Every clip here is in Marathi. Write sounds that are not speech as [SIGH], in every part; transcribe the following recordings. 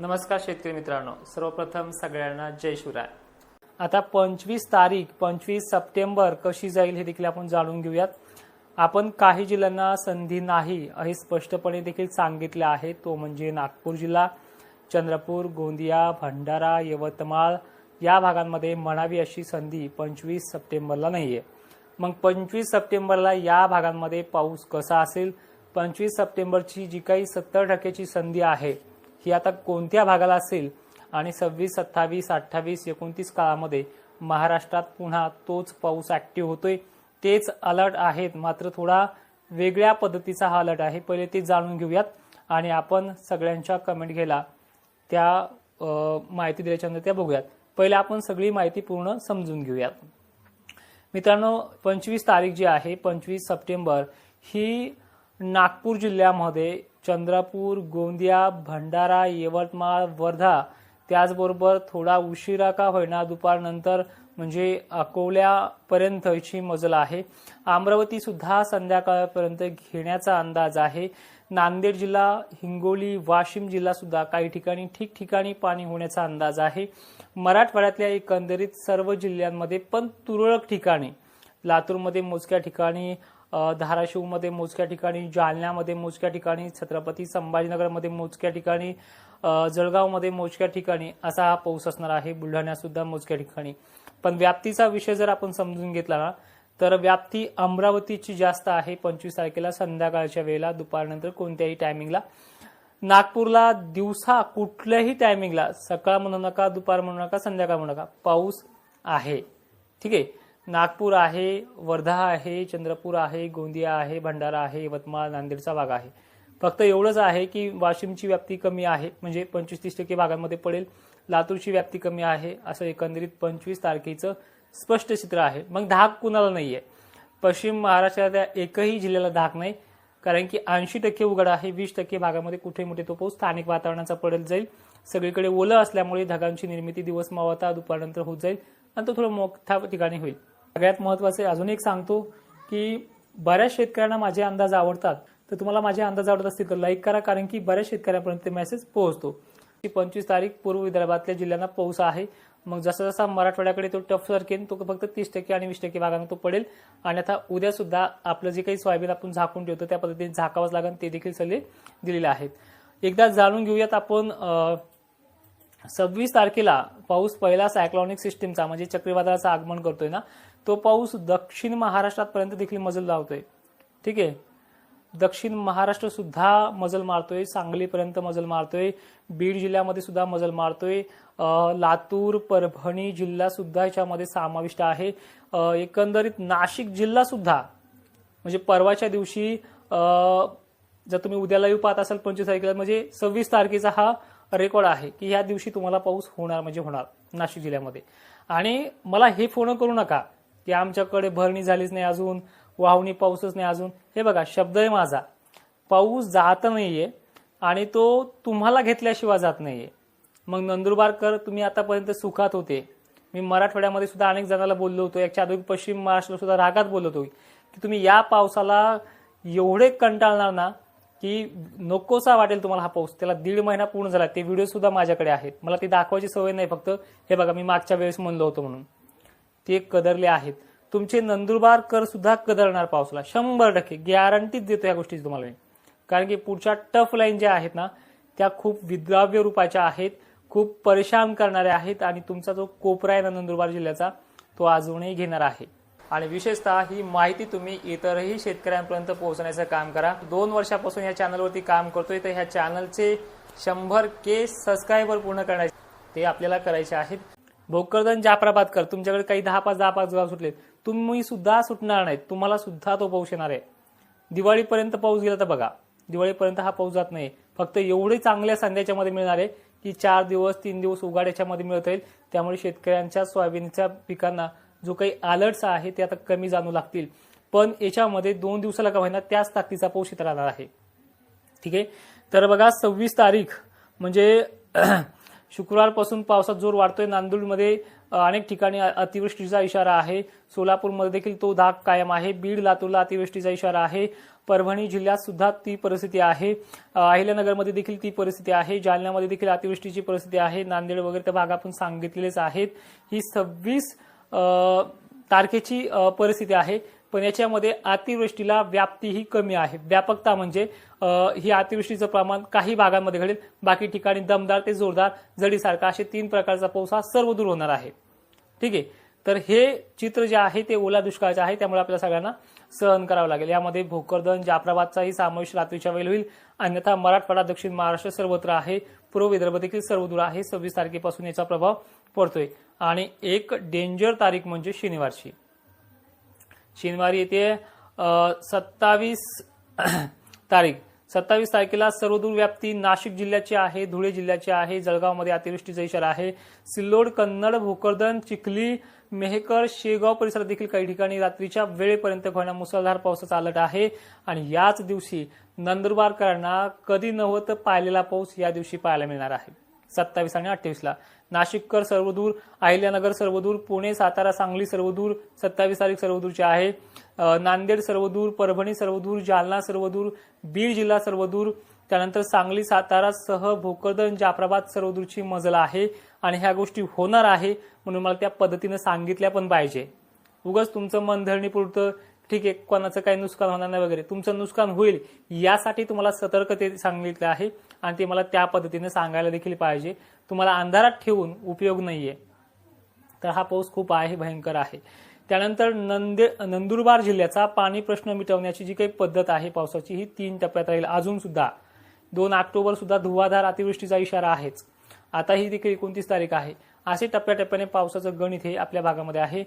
नमस्कार शेतकरी मित्रांनो सर्वप्रथम सगळ्यांना जय शिवराय. आता पंचवीस तारीख पंचवीस सप्टेंबर कशी जाईल हे देखील आपण जाणून घेऊयात. आपण काही जिल्ह्यांना संधी नाही हे स्पष्टपणे देखील सांगितले आहे. तो म्हणजे नागपूर जिल्हा चंद्रपूर गोंदिया भंडारा यवतमाळ या भागांमध्ये म्हणावी अशी संधी पंचवीस सप्टेंबरला नाहीये. मग पंचवीस सप्टेंबरला या भागांमध्ये पाऊस कसा असेल? पंचवीस सप्टेंबरची जी काही सत्तर टक्क्याची संधी आहे ही आता कोणत्या भागाला असेल? आणि सव्वीस सत्तावीस अठ्ठावीस एकोणतीस काळामध्ये महाराष्ट्रात पुन्हा तोच पाऊस ऍक्टिव्ह होतोय. तेच अलर्ट आहेत. मात्र थोडा वेगळ्या पद्धतीचा हा अलर्ट आहे. पहिले ते जाणून घेऊयात. आणि आपण सगळ्यांच्या कमेंट घ्यायला त्या माहिती दिल्याच्यानंतर त्या बघूयात. पहिले आपण सगळी माहिती पूर्ण समजून घेऊयात. मित्रांनो पंचवीस तारीख जी आहे पंचवीस सप्टेंबर ही नागपूर जिल्ह्यामध्ये चंद्रपूर गोंदिया भंडारा यवतमाळ वर्धा. त्याचबरोबर थोडा उशिरा का होईना दुपारनंतर म्हणजे अकोल्यापर्यंतची मजल आहे. अमरावती सुद्धा संध्याकाळपर्यंत घेण्याचा अंदाज आहे. नांदेड जिल्हा हिंगोली वाशिम जिल्हा सुद्धा काही ठिकाणी ठिकठिकाणी पाणी होण्याचा अंदाज आहे. मराठवाड्यातल्या एकंदरीत सर्व जिल्ह्यांमध्ये पण तुरळक ठिकाणी लातूरमध्ये मोजक्या ठिकाणी धाराशिवमध्ये मोजक्या ठिकाणी जालन्यामध्ये मोजक्या ठिकाणी छत्रपती संभाजीनगरमध्ये मोजक्या ठिकाणी जळगावमध्ये मोजक्या ठिकाणी असा हा पाऊस असणार आहे. बुलढाण्यात सुद्धा मोजक्या ठिकाणी. पण व्याप्तीचा विषय जर आपण समजून घेतला ना तर व्याप्ती अमरावतीची जास्त आहे. पंचवीस तारखेला संध्याकाळच्या वेळेला दुपारनंतर कोणत्याही टायमिंगला नागपूरला दिवसा कुठल्याही टायमिंगला सकाळ म्हणू नका दुपार म्हणू नका संध्याकाळ म्हणू नका पाऊस आहे. ठीक आहे? नागपूर आहे वर्धा आहे चंद्रपूर आहे गोंदिया आहे भंडारा आहे यवतमाळ नांदेडचा भाग आहे. फक्त एवढंच आहे की वाशिमची व्याप्ती कमी आहे म्हणजे पंचवीस तीस टक्के भागांमध्ये पडेल. लातूरची व्याप्ती कमी आहे असं एकंदरीत पंचवीस तारखेचं स्पष्ट चित्र आहे. मग धाक कुणाला नाही आहे पश्चिम महाराष्ट्रातल्या एकही जिल्ह्याला धाक नाही कारण की ऐंशी टक्के उघड आहे वीस टक्के भागामध्ये कुठे मोठे तो पाऊस स्थानिक वातावरणाचा पडेल जाईल. सगळीकडे ओलं असल्यामुळे ढगांची निर्मिती दिवस मावता दुपारनंतर होत जाईल. आणि तो थोडं मोठ्या ठिकाणी होईल. सगळ्यात महत्त्वाचे अजून एक सांगतो की बऱ्याच शेतकऱ्यांना माझे अंदाज आवडतात. तर तुम्हाला माझे अंदाज आवडत असतील तर लाईक करा कारण की बऱ्याच शेतकऱ्यांपर्यंत ते मेसेज पोहोचतो. की पंचवीस तारीख पूर्व विदर्भातल्या जिल्ह्यांना पाऊस आहे. मग जसा जसा मराठवाड्याकडे तो टफ सरकेन तो फक्त तीस टक्के आणि वीस टक्के भागांना तो पडेल. आणि आता उद्या सुद्धा आपलं जे काही सोयाबीन आपण झाकून ठेवतो त्या पद्धतीने झाकावंच लागेल ते देखील सल्ले दिलेले आहेत. एकदा जाणून घेऊयात आपण सव्वीस तारखेला पाऊस पहिला सायक्लॉनिक सिस्टीमचा म्हणजे चक्रीवादळाचं आगमन करतोय ना तो पाऊस दक्षिण महाराष्ट्रापर्यंत देखील मजल लावतोय ठीक आहे? दक्षिण महाराष्ट्र सुद्धा मजल मारतोय सांगलीपर्यंत मजल मारतोय बीड जिल्ह्यामध्ये सुद्धा मजल मारतोय लातूर परभणी जिल्हा सुद्धा याच्यामध्ये समाविष्ट आहे. एकंदरीत नाशिक जिल्हा सुद्धा म्हणजे परवाच्या दिवशी जर तुम्ही उद्याला येऊ पाहत असाल पंचवीस तारखेला म्हणजे सव्वीस तारखेचा हा रेकॉर्ड आहे की ह्या दिवशी तुम्हाला पाऊस होणार म्हणजे होणार नाशिक जिल्ह्यामध्ये. आणि मला हे फोन करू नका की आमच्याकडे भरणी झालीच नाही अजून वाहुनी पाऊसच नाही अजून. हे बघा शब्द आहे माझा. पाऊस जात नाहीये आणि तो तुम्हाला घेतल्याशिवाय जात नाहीये. मग नंदुरबारकर तुम्ही आतापर्यंत सुखात होते. मी मराठवाड्यामध्ये सुद्धा अनेक जणांना बोललो होतो. याच्या आधी पश्चिम महाराष्ट्र सुद्धा रागात बोललो होतो की तुम्ही या पावसाला एवढे कंटाळणार ना की नकोसा वाटेल तुम्हाला हा पाऊस. त्याला दीड महिना पूर्ण झाला. ते व्हिडिओ सुद्धा माझ्याकडे आहेत. मला ते दाखवायची सवय नाही फक्त. हे बघा मी मागच्या वेळेस म्हणलो होतो म्हणून. ते कदरले आहेत. तुमचे नंदुरबार कर सुद्धा कदरणार पावसाला. शंभर टक्के. गॅरंटीच देतो या गोष्टीची तुम्हाला मी. कारण की पुढच्या टफ लाईन ज्या आहेत ना त्या खूप विद्राव्य रूपाच्या आहेत. खूप परेशान करणाऱ्या आहेत. आणि तुमचा जो कोपरा आहे ना नंदुरबार जिल्ह्याचा तो अजूनही घेणार आहे. आणि विशेषतः ही माहिती तुम्ही इतरही शेतकऱ्यांपर्यंत पोहोचण्याचं काम करा. दोन वर्षापासून या चॅनलवरती काम करतोय तर ह्या चॅनलचे शंभर के सबस्क्रायबर पूर्ण करण्याचे ते आपल्याला करायचे आहेत. भोकरदन जाफराबादकर तुमच्याकडे काही दहा पाच दहा पाच गाव सुटले तुम्ही सुद्धा सुटणार नाहीत तुम्हाला सुद्धा तो पाऊस येणार आहे. दिवाळीपर्यंत पाऊस गेला तर बघा दिवाळीपर्यंत हा पाऊस जात नाही. फक्त एवढे चांगल्या संध्याच्या मध्ये मिळणार आहे की चार दिवस तीन दिवस उघाड्याच्या मध्ये मिळत राहील. त्यामुळे शेतकऱ्यांच्या सोयाबीनच्या पिकांना जो काही अलर्ट्स आहे ते आता कमी जाणू लागतील. पण याच्यामध्ये दोन दिवसाला का होईना त्याच ताकदीचा पाऊस इथं राहणार आहे. ठीक आहे? तर बघा सव्वीस तारीख म्हणजे [CLEARS THROAT] शुक्रवारपासून पावसात जोर वाढतोय. नांदूरमध्ये अनेक ठिकाणी अतिवृष्टीचा इशारा आहे. सोलापूरमध्ये देखील तो धाक कायम आहे. बीड लातूरला अतिवृष्टीचा इशारा आहे. परभणी जिल्ह्यात सुद्धा ती परिस्थिती आहे. अहिल्यानगरमध्ये देखील ती परिस्थिती आहे. जालन्यामध्ये देखील अतिवृष्टीची परिस्थिती आहे. नांदेड वगैरे त्या भाग आपण सांगितलेलेच आहेत. ही सव्वीस तारखेची परिस्थिती आहे. पण याच्यामध्ये अतिवृष्टीला व्याप्ती ही कमी आहे. व्यापकता म्हणजे ही अतिवृष्टीचं प्रमाण काही भागांमध्ये घडेल. बाकी ठिकाणी दमदार ते जोरदार जडीसारखा असे तीन प्रकारचा पाऊस हा सर्व दूर होणार आहे. ठीक आहे? तर हे चित्र जे आहे ते ओला दुष्काळाचे आहे. त्यामुळे आपल्या सगळ्यांना सहन करावं लागेल. यामध्ये भोकरदन जाफराबादचाही समावेश रात्रीच्या वेळी होईल. अन्यथा मराठवाडा दक्षिण महाराष्ट्र सर्वत्र आहे. पूर्व विदर्भ देखील सर्व दूर आहे. सव्वीस तारखेपासून याचा प्रभाव पडतोय. आणि एक डेंजर तारीख म्हणजे शनिवारची. शनिवारी येते सत्तावीस [CLEARS THROAT] तारीख. सत्तावीस तारखेला सर्वदूर व्याप्ती नाशिक जिल्ह्याची आहे धुळे जिल्ह्याची आहे जळगावमध्ये अतिवृष्टीचा इशारा आहे. सिल्लोड कन्नड भोकरदन चिखली मेहकर शेगाव परिसरात देखील काही ठिकाणी रात्रीच्या वेळेपर्यंत होणार मुसळधार पावसाचा अलर्ट आहे. आणि याच दिवशी नंदुरबारकरांना कधी नव्हतं पाहिलेला पाऊस या दिवशी पाहायला मिळणार आहे. सत्तावीस आणि अठ्ठावीसला. नाशिककर सर्वदूर अहिल्यानगर सर्वदूर पुणे सातारा सांगली सर्वदूर सत्तावीस तारीख सर्वदूरचे आहे. नांदेड सर्वदूर परभणी सर्वदूर जालना सर्वदूर बीड जिल्हा सर्वदूर त्यानंतर सांगली सातारा सह भोकरदन जाफराबाद सर्वदूरची मजल आहे आणि ह्या गोष्टी होणार आहे म्हणून मला त्या पद्धतीनं सांगितल्या पण पाहिजे. उगाच तुमचं मन धरणीपुरतं ठीक आहे कोणाचं काही नुकसान होणार नाही वगैरे. तुमचं नुकसान होईल यासाठी तुम्हाला सतर्कते सांगितलं आहे. आणि ते मला त्या पद्धतीने सांगायला देखील पाहिजे. तुम्हाला अंधारात ठेवून उपयोग नाहीये. तर हा पाऊस खूप आहे भयंकर आहे. त्यानंतर नंदे नंदुरबार जिल्ह्याचा पाणी प्रश्न मिटवण्याची जी काही पद्धत आहे पावसाची ही तीन टप्प्यात राहील. अजून सुद्धा दोन ऑक्टोबर सुद्धा धुवाधार अतिवृष्टीचा इशारा आहेच. आता ही देखील एकोणतीस तारीख आहे. असे टप्प्याटप्प्याने पावसाचं गणित हे आपल्या भागामध्ये आहे.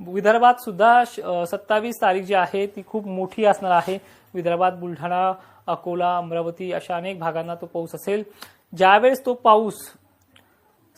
विदर्भात सुद्धा सत्तावीस तारीख जी आहे ती खूप मोठी असणार आहे. विदर्भात बुलढाणा अकोला अमरावती अशा अनेक भागांना तो पाऊस असेल. ज्यावेळेस तो पाऊस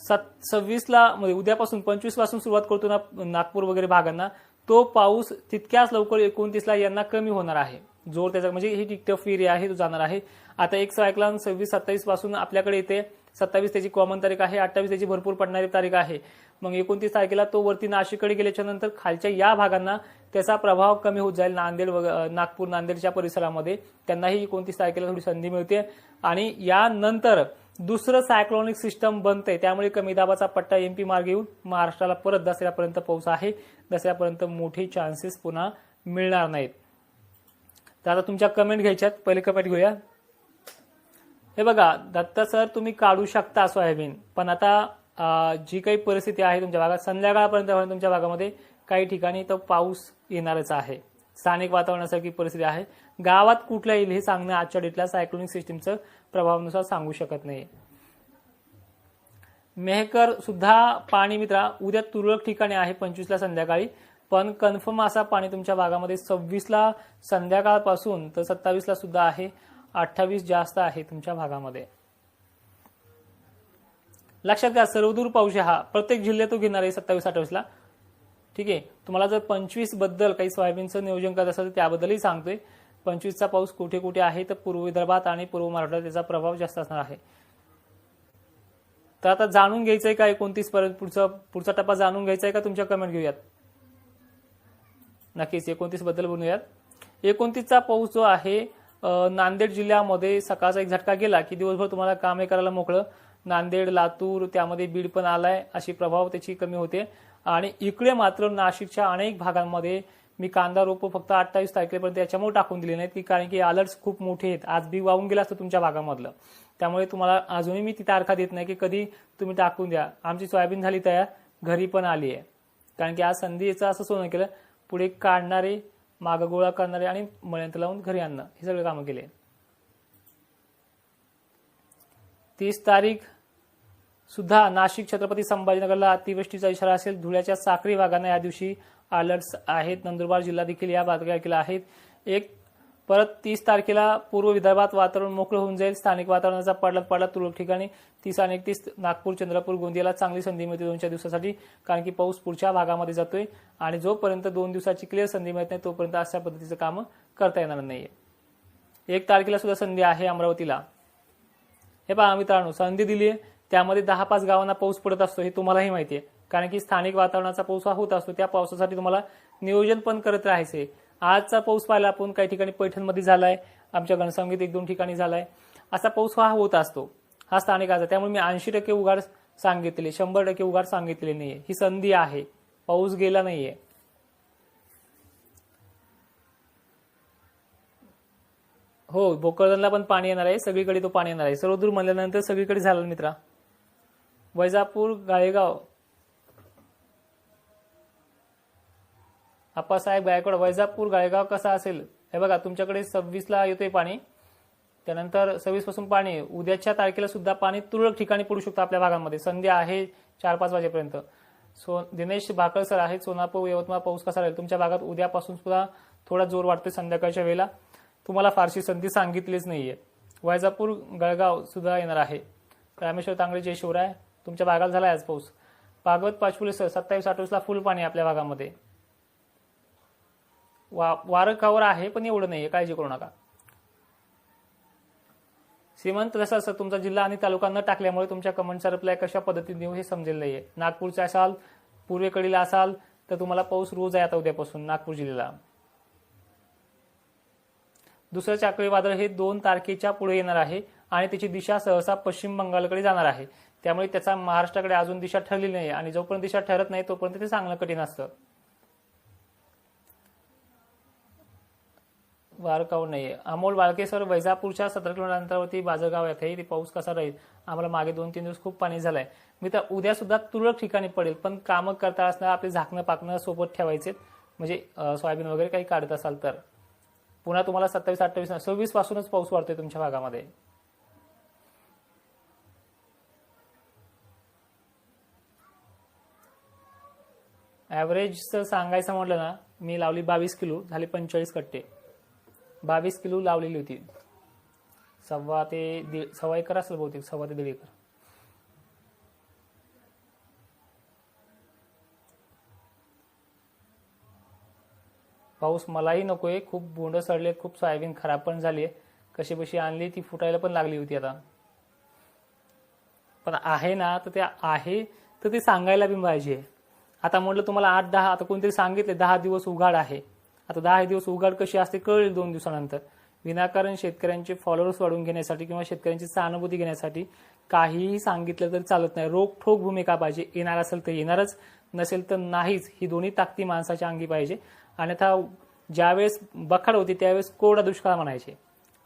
सत सव्वीसला म्हणजे उद्यापासून पंचवीसपासून सुरुवात करतो ना नागपूर वगैरे भागांना तो पाऊस तितक्याच लवकर एकोणतीसला यांना कमी होणार आहे. जोर त्याचा म्हणजे ही टिकटफ एरिया आहे तो जाणार आहे. आता एक सायक्लॉन सव्वीस सत्तावीसपासून आपल्याकडे येते. सत्तावीस त्याची कॉमन तारीख आहे अठ्ठावीस त्याची भरपूर पडणारी तारीख आहे. मग एकोणतीस तारखेला तो वरती नाशिककडे गेल्याच्यानंतर खालच्या या भागांना त्याचा प्रभाव कमी होत जाईल. नांदेड वग- नागपूर नांदेडच्या परिसरामध्ये त्यांनाही एकोणतीस तारखेला थोडी संधी मिळते. आणि यानंतर दुसरं सायक्लॉनिक सिस्टम बनतंय. त्यामुळे कमी दाबाचा पट्टा एमपी मार्ग येऊन महाराष्ट्राला परत दसऱ्यापर्यंत पाऊस आहे. दसऱ्यापर्यंत मोठे चान्सेस पुन्हा मिळणार नाहीत. तर आता तुमच्या कमेंट घ्यायच्यात. पहिले कमेंट घेऊया. हे बघा दत्ता सर तुम्ही काढू शकता सोयाबीन पण आता जी काही परिस्थिती आहे तुमच्या भागात संध्याकाळपर्यंत तुमच्या भागामध्ये काही ठिकाणी तो पाऊस येणारच आहे. स्थानिक वातावरणासारखी परिस्थिती आहे. गावात कुठल्या येईल हे सांगणं आजच्या डेटला सायक्लोनिक सिस्टीमचं प्रभावानुसार सांगू शकत नाही. मेहकर सुद्धा पाणी मित्रा उद्या तुरळक ठिकाणी आहे पंचवीसला संध्याकाळी पण कन्फर्म असा पाणी तुमच्या भागामध्ये सव्वीसला संध्याकाळपासून तर सत्तावीसला सुद्धा आहे. अठ्ठावीस जास्त आहे तुमच्या भागामध्ये. लक्षात घ्या सर्वदूर पाऊस आहे हा. प्रत्येक जिल्ह्यातून घेणार आहे सत्तावीस अठ्ठावीसला ठीक आहे? तुम्हाला जर पंचवीसबद्दल काही सोयाबीनचं नियोजन करत असेल तर त्याबद्दलही सांगतोय. पंचवीसचा पाऊस कुठे कुठे आहे? तर पूर्व विदर्भात आणि पूर्व महाराष्ट्रात त्याचा प्रभाव जास्त असणार आहे. तर आता जाणून घ्यायचंय का एकोणतीस पर्यंत? पुढचा पुढचा टप्पा जाणून घ्यायचा आहे का? तुमच्या कमेंट घेऊयात. नक्कीच एकोणतीसबद्दल बोलूयात. एकोणतीसचा पाऊस जो आहे नांदेड जिल्ह्यामध्ये सकाळचा एक झटका गेला की दिवसभर तुम्हाला कामे करायला मोकळं. नांदेड लातूर त्यामध्ये बीड पण आलाय अशी प्रभाव त्याची कमी होते. आणि इकडे मात्र नाशिकच्या अनेक भागांमध्ये मी कांदा रोप फक्त अठ्ठावीस तारखेपर्यंत याच्यामुळे टाकून दिले नाहीत की कारण की अलर्ट्स खूप मोठे आहेत. आज बी वाहून गेला असतं तुमच्या भागामधलं. त्यामुळे तुम्हाला अजूनही मी ती तारखा देत नाही की कधी तुम्ही टाकून द्या. आमची सोयाबीन झाली तयार घरी पण आली आहे. कारण की आज संधीचं असं सोनं केलं पुढे काढणारे मागं गोळा करणारे आणि मळ्यांत लावून घरी आणणं. हे सगळे कामं केले. तीस तारीख सुद्धा नाशिक छत्रपती संभाजीनगरला अतिवृष्टीचा इशारा असेल. धुळ्याच्या साक्री भागांना या दिवशी अलर्ट्स आहेत. नंदुरबार जिल्हा देखील या बातम्या आहेत. एक परत तीस तारखेला पूर्व विदर्भात वातावरण मोकळं होऊन जाईल स्थानिक वातावरणाचा पडला पडला तुरळक ठिकाणी तीस आणि एकतीस नागपूर चंद्रपूर गोंदियाला चांगली संधी मिळते दोन चार दिवसासाठी कारण की पाऊस पुढच्या भागामध्ये जातोय आणि जोपर्यंत दोन दिवसाची क्लिअर संधी मिळत नाही तोपर्यंत अशा पद्धतीचं कामं करता येणार नाहीये. एक तारखेला सुद्धा संधी आहे अमरावतीला. हे पहा मित्रांनो संधी दिली आहे त्यामध्ये दहा पाच गावांना पाऊस पडत असतो हे तुम्हालाही माहिती आहे. कारण की स्थानिक वातावरणाचा पाऊस हा होत असतो त्या पावसासाठी तुम्हाला नियोजन पण करत राहायचे आजचा पाऊस पाहिला आपण काही ठिकाणी पैठणमध्ये झालाय आमच्या घनसंगीत एक दोन ठिकाणी झालाय. असा पाऊस हा होत असतो. हा स्थानिक आज त्यामुळे मी ऐंशी टक्के उघाड सांगितले शंभर टक्के उघाड सांगितले नाहीये. ही संधी आहे. पाऊस गेला नाहीये. हो भोकरदनला पण पाणी येणार आहे. सगळीकडे तो पाणी येणार आहे. सर्वदूर म्हणल्यानंतर सगळीकडे झालं मित्रा. वैजापूर गाळेगाव. आप्पासाहेब गायकवाड वैजापूर गाळेगाव कसा असेल? हे बघा तुमच्याकडे सव्वीसला येतोय पाणी. त्यानंतर सव्वीसपासून पाणी. उद्याच्या तारखेला सुद्धा पाणी तुरळक ठिकाणी पडू शकतं आपल्या भागांमध्ये. संध्या आहे चार पाच वाजेपर्यंत. सो दिनेश भाकर सर आहेत सोनापूर यवतमाळ पाऊस कसा राहील? तुमच्या भागात उद्यापासून सुद्धा थोडा जोर वाटतोय संध्याकाळच्या वेळेला. तुम्हाला फारशी संधी सांगितलीच नाहीये. वैजापूर गळगाव सुद्धा येणार आहे. रामेश्वर तांगडे जय शिवराय. तुमच्या भागात झाला आज पाऊस. भागवत पाचपुले सर सत्तावीस अठ्ठावीसला फुल पाणी आहे आपल्या भागामध्ये. वा वारकावर आहे पण एवढं नाहीये काळजी करू नका. श्रीमंत जसं असं तुमचा जिल्हा आणि तालुका न टाकल्यामुळे तुमच्या कमेंटचा रिप्लाय कशा पद्धतीने देऊ हे समजेल नाहीये. नागपूरचे असाल पूर्वेकडील असाल तर तुम्हाला पाऊस रोज आहे आता उद्यापासून नागपूर जिल्ह्याला. दुसरं चक्रीवादळ हे दोन तारखेच्या पुढे येणार आहे आणि त्याची दिशा सहसा पश्चिम बंगालकडे जाणार आहे. त्यामुळे त्याचा महाराष्ट्राकडे अजून दिशा ठरली नाही आणि जोपर्यंत दिशा ठरत नाही तोपर्यंत ते सांगणं कठीण असतं. वारकाव नाहीये. अमोल बाळके सर वैजापूरच्या सतरा किलोमीटर अंतरावरती बाजरगाव येथे ते पाऊस कसा राहील? आम्हाला मागे दोन तीन दिवस खूप पाणी झालंय. मी तर उद्या सुद्धा तुरळक ठिकाणी पडेल पण कामं करता असताना आपले झाकणं पाकणं सोबत ठेवायचे म्हणजे सोयाबीन वगैरे काही काढत असाल तर. पुन्हा तुम्हाला सत्तावीस अठ्ठावीस सव्वीस पासूनच पाऊस वाढतोय तुमच्या भागामध्ये. ॲव्हरेजचं सांगायचं म्हटलं ना मी लावली बावीस किलो झाले पंचेचाळीस कट्टे. बावीस किलो लावलेली होती. सव्वा ते दीड सव्वा एकर असेल बहुतेक सव्वा ते दीड एकर. पाऊस मलाही नकोय खूप बोंड सडले खूप सोयाबीन खराब पण झाली आहे कशी बशी आणली ती फुटायला पण लागली होती आता. पण आहे ना तर ते आहे तर ते सांगायला बी पाहिजे. आता म्हटलं तुम्हाला आठ दहा आता कोणतरी सांगितले दहा दिवस उघाड आहे. आता दहा दिवस उघाड कशी असते कळेल दोन दिवसानंतर. विनाकारण शेतकऱ्यांचे फॉलोअर्स वाढवून घेण्यासाठी किंवा शेतकऱ्यांची सहानुभूती घेण्यासाठी काहीही सांगितलं तर चालत नाही. रोखठोक भूमिका पाहिजे. येणार असेल तर येणारच नसेल तर नाहीच. ही दोन्ही ताकदी माणसाच्या अंगी पाहिजे. अन्यथा ज्यावेळेस बखाड होती त्यावेळेस कोरडा दुष्काळ म्हणायचे.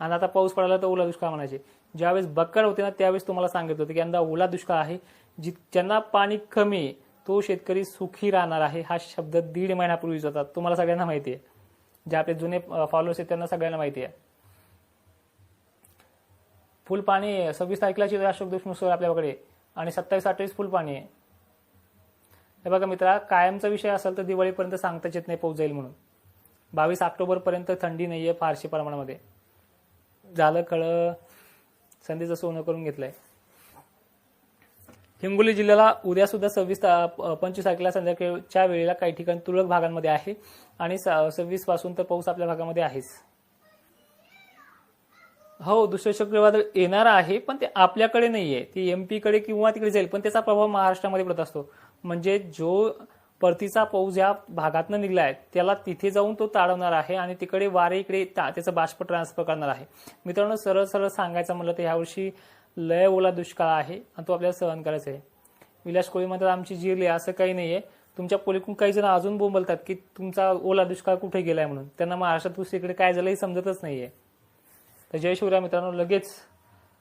आणि आता पाऊस पडायला तर ओला दुष्काळ म्हणायचे. ज्यावेळेस बक्कड होते ना त्यावेळेस तुम्हाला सांगितलं होतं की यंदा ओला दुष्काळ आहे. जि ज्यांना पाणी कमी आहे तो शेतकरी सुखी राहणार आहे. हा शब्द दीड महिन्यापूर्वीच होता. तुम्हाला सगळ्यांना माहिती आहे. जे आपले जुने फॉलोअर्स आहेत त्यांना सगळ्यांना माहिती आहे. फुल पाणी आहे सव्वीस तारखेलाची अशोक देशमुख सर आपल्याकडे आणि सत्तावीस अठ्ठावीस फुल पाणी आहे. हे बघा मित्रा कायमचा विषय असेल तर दिवाळीपर्यंत सांगताच येत नाही पाऊस जाईल म्हणून. बावीस ऑक्टोबर पर्यंत थंडी आहे फारशी प्रमाणामध्ये. झालं कळ संधीचं सोनं करून घेतलंय. हिंगोली जिल्ह्याला उद्या सुद्धा सव्वीस पंचवीस तारखेला संध्याकाळच्या वेळेला काही ठिकाणी तुरळक भागांमध्ये आहे. आणि सव्वीसपासून तर पाऊस आपल्या भागामध्ये आहेच. हो दुसरं चक्रीवादळ येणार आहे पण ते आपल्याकडे नाहीये. ते एमपी कडे किंवा तिकडे जाईल पण त्याचा प्रभाव महाराष्ट्रामध्ये पडत असतो. म्हणजे जो परतीचा पाऊस या भागातनं निघलाय त्याला तिथे जाऊन तो ताडवणार आहे आणि तिकडे वारे इकडे ता- त्याचं बाष्प ट्रान्सफर करणार आहे. मित्रांनो सरळ सरळ सांगायचं म्हणलं तर यावर्षी लय ओला दुष्काळ आहे आणि तो आपल्याला सहन करायचा आहे. विलास कोळी म्हणतात आमची जिरली असं काही नाहीये. तुमच्या पोलीकडून काही जण अजून बोंबलतात की तुमचा ओला दुष्काळ कुठे गेलाय म्हणून. त्यांना महाराष्ट्रात दुसरीकडे काय झालं हे समजतच नाहीये. तर जय शिवराय मित्रांनो लगेच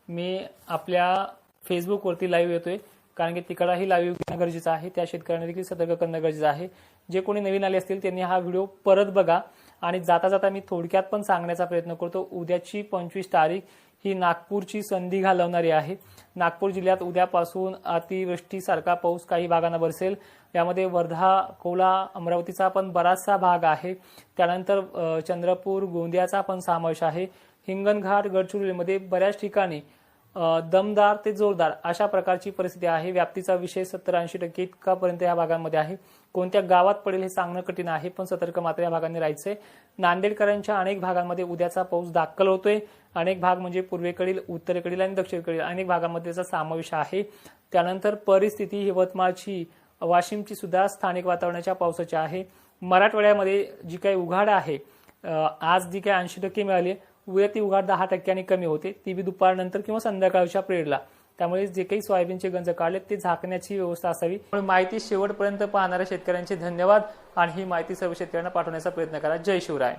मी आपल्या फेसबुकवरती लाईव्ह येतोय. कारण की तिकडाही लाईव्ह घेणं गरजेचं आहे. त्या शेतकऱ्यांना देखील सतर्क करणं गरजेचं आहे. जे कोणी नवीन आले असतील त्यांनी हा व्हिडिओ परत बघा. आणि जाता जाता मी थोडक्यात पण सांगण्याचा प्रयत्न करतो. उद्याची पंचवीस तारीख ही नागपूरची संधी घालवणारी आहे. नागपूर जिल्ह्यात उद्यापासून अतिवृष्टीसारखा पाऊस काही भागांना बरसेल. यामध्ये वर्धा कोला अमरावतीचा पण बराचसा भाग आहे. त्यानंतर चंद्रपूर गोंदियाचा पण समावेश आहे. हिंगणघाट गडचिरोलीमध्ये बऱ्याच ठिकाणी दमदार ते जोरदार अशा प्रकारची परिस्थिती आहे. व्याप्तीचा विषय सत्तर ऐंशी टक्के इतकापर्यंत या भागांमध्ये आहे. कोणत्या गावात पडेल हे सांगणं कठीण आहे पण सतर्क मात्र या भागांनी राहायचंय. नांदेडकरांच्या अनेक भागांमध्ये उद्याचा पाऊस दाखल होतोय. अनेक भाग म्हणजे पूर्वेकडील उत्तरेकडील आणि दक्षिणेकडील अनेक भागांमध्ये त्याचा समावेश आहे. त्यानंतर परिस्थिती यवतमाळची वाशिमची सुद्धा स्थानिक वातावरणाच्या पावसाची आहे. मराठवाड्यामध्ये जी काही उघाड आहे आज जी काही ऐंशी टक्के मिळाली आहे, उघाड दहा टक्क्यांनी कमी होते. ती बी दुपारनंतर किंवा संध्याकाळच्या पिरियडला त्यामुळे जे काही सोयाबीनचे गंज काढले ते झाकण्याची व्यवस्था असावी. त्यामुळे माहिती शेवटपर्यंत पाहणाऱ्या शेतकऱ्यांचे धन्यवाद आणि ही माहिती सर्व शेतकऱ्यांना पाठवण्याचा प्रयत्न करा. जय शिवराय.